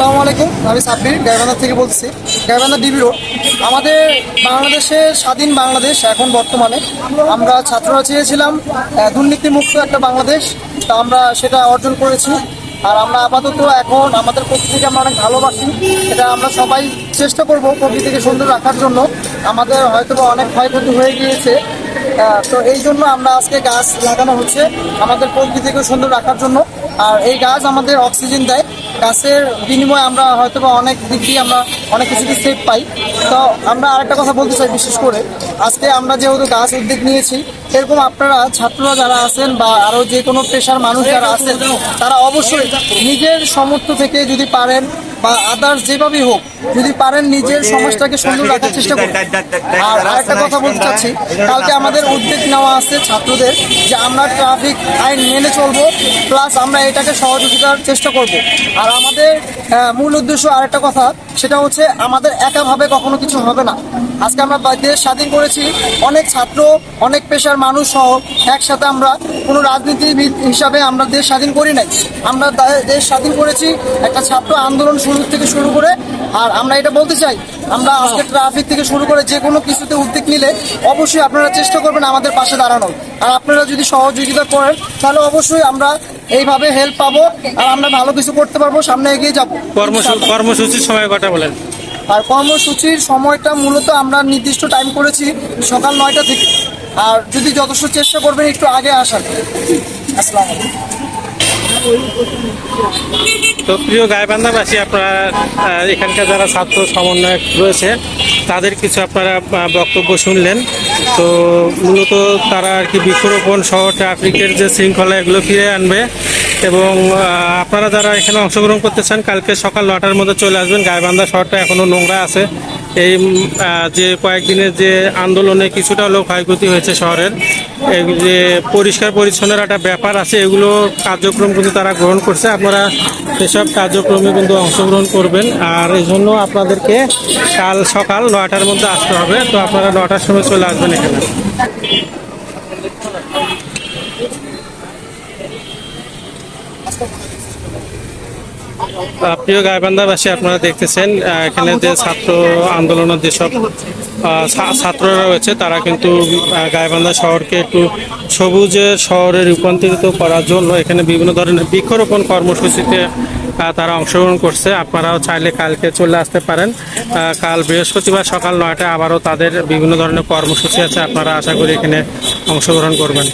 আসসালামু আলাইকুম। আমি সাব্বির, গাইবান্ধা থেকে বলছি গাইবান্ধা ডিবি রোড আমাদের বাংলাদেশের স্বাধীন বাংলাদেশ এখন বর্তমানে। আমরা ছাত্ররা চেয়েছিলাম দুর্নীতিমুক্ত একটা বাংলাদেশ। তা আমরা সেটা অর্জন করেছি। আর আমরা আপাতত এখন আমাদের প্রকৃতিকে আমরা অনেক ভালোবাসি। এটা আমরা সবাই চেষ্টা করব প্রকৃতিকে সুন্দর রাখার জন্য। আমাদের হয়তো অনেক ক্ষয়ক্ষতি হয়ে গিয়েছে। তো এই জন্য আমরা আজকে গাছ লাগানো হচ্ছে আমাদের প্রকৃতিকে সুন্দর রাখার জন্য। আর এই গাছ আমাদের অক্সিজেন দেয়। গাছের বিনিময়ে আমরা হয়তো বা অনেক দিক দিয়ে আমরা অনেক কিছু সেফ পাই। তো আমরা আরেকটা কথা বলতে চাই বিশেষ করে। আজকে আমরা যেহেতু গাছ উদ্যোগ নিয়েছি, এরকম আপনারা ছাত্ররা যারা আছেন বা আরও যে কোনো পেশার মানুষ যারা আছেন, তারা অবশ্যই নিজের সমর্থ থেকে যদি পারেন বা আদার্স যেভাবেই হোক যদি পারেন নিজের সমাজটাকে সুন্দর রাখার চেষ্টা করুন। আর আরেকটা কথা বলতে চাচ্ছি কালকে আমাদের উদ্যোগ নেওয়া আছে ছাত্রদের যে আমরা ট্রাফিক আইন মেনে চলবো প্লাস আমরা এটাকে সহযোগিতার চেষ্টা করব। আর আমাদের মূল উদ্দেশ্য আরেকটা কথা সেটা হচ্ছে আমাদের একাভাবে কখনো কিছু হবে না। আজকে আমরা দেশ স্বাধীন করেছি অনেক ছাত্র অনেক পেশার মানুষ সহ একসাথে আমরা কোনো রাজনীতিবিদ হিসাবে আমরা দেশ স্বাধীন করি নাই। আমরা দেশ স্বাধীন করেছি একটা ছাত্র আন্দোলন শুরু থেকে শুরু করে আর আমরা এটা বলতে চাই আমরা আজকে ট্রাফিক থেকে শুরু করে যে কোনো কিছুতে উদ্যোগ নিলে অবশ্যই আপনারা চেষ্টা করবেন আমাদের পাশে দাঁড়ানোর। আর আপনারা যদি সহযোগিতা করেন তাহলে অবশ্যই আমরা এইভাবে হেল্প পাবো আর আমরা ভালো কিছু করতে পারব সামনে এগিয়ে যাব। কর্মসূচির সময় কটা বলেন। আর কর্মসূচির সময়টা মূলত আমরা নির্দিষ্ট টাইম করেছি সকাল নয়টা থেকে। আর যদি যথেষ্ট চেষ্টা করবেন একটু আগে আসার। আসসালামু আলাইকুম। তো প্রিয় গাইবান্ধাবাসী, আপনারা এখানকার যারা ছাত্র সমন্বয়ক রয়েছে, তাদের কিছু আপনারা বক্তব্য শুনলেন। তো মূলত তারা আর কি বৃক্ষরোপণ সহ ট্রাফিকের যে শৃঙ্খলা, এগুলো ফিরে আনবে এবং আপনারা যারা এখানে অংশগ্রহণ করতে চান, কালকে সকাল নটার মধ্যে চলে আসবেন। গাইবান্ধা শহরটা এখনও নোংরা আছে। এই যে কয়েকদিনের যে আন্দোলনে কিছুটা হলেও ক্ষয়ক্ষতি হয়েছে শহরের এই যে পরিষ্কার পরিচ্ছন্নের একটা ব্যাপার আছে এগুলো কার্যক্রম কিন্তু তারা গ্রহণ করছে। আপনারা এসব কার্যক্রমে কিন্তু অংশগ্রহণ করবেন। আর এই জন্য আপনাদেরকে কাল সকাল নয়টার মধ্যে আসতে হবে। তো আপনারা নটার সময় চলে আসবেন এখানে। আহ, প্রিয় গাইবান্ধাবাসী, আপনারা দেখতেছেন এখানে যে ছাত্র আন্দোলনের যেসব ছাত্ররা রয়েছে, তারা কিন্তু গাইবান্ধা শহরকে একটু সবুজের শহরে রূপান্তরিত করার জন্য এখানে বিভিন্ন ধরনের বৃক্ষরোপণ কর্মসূচিতে তারা অংশগ্রহণ করছে। আপনারাও চাইলে কালকে চলে আসতে পারেন। কাল বৃহস্পতিবার সকাল নয়টায় আবারও তাদের বিভিন্ন ধরনের কর্মসূচি আছে, আপনারা আশা করি এখানে অংশগ্রহণ করবেন।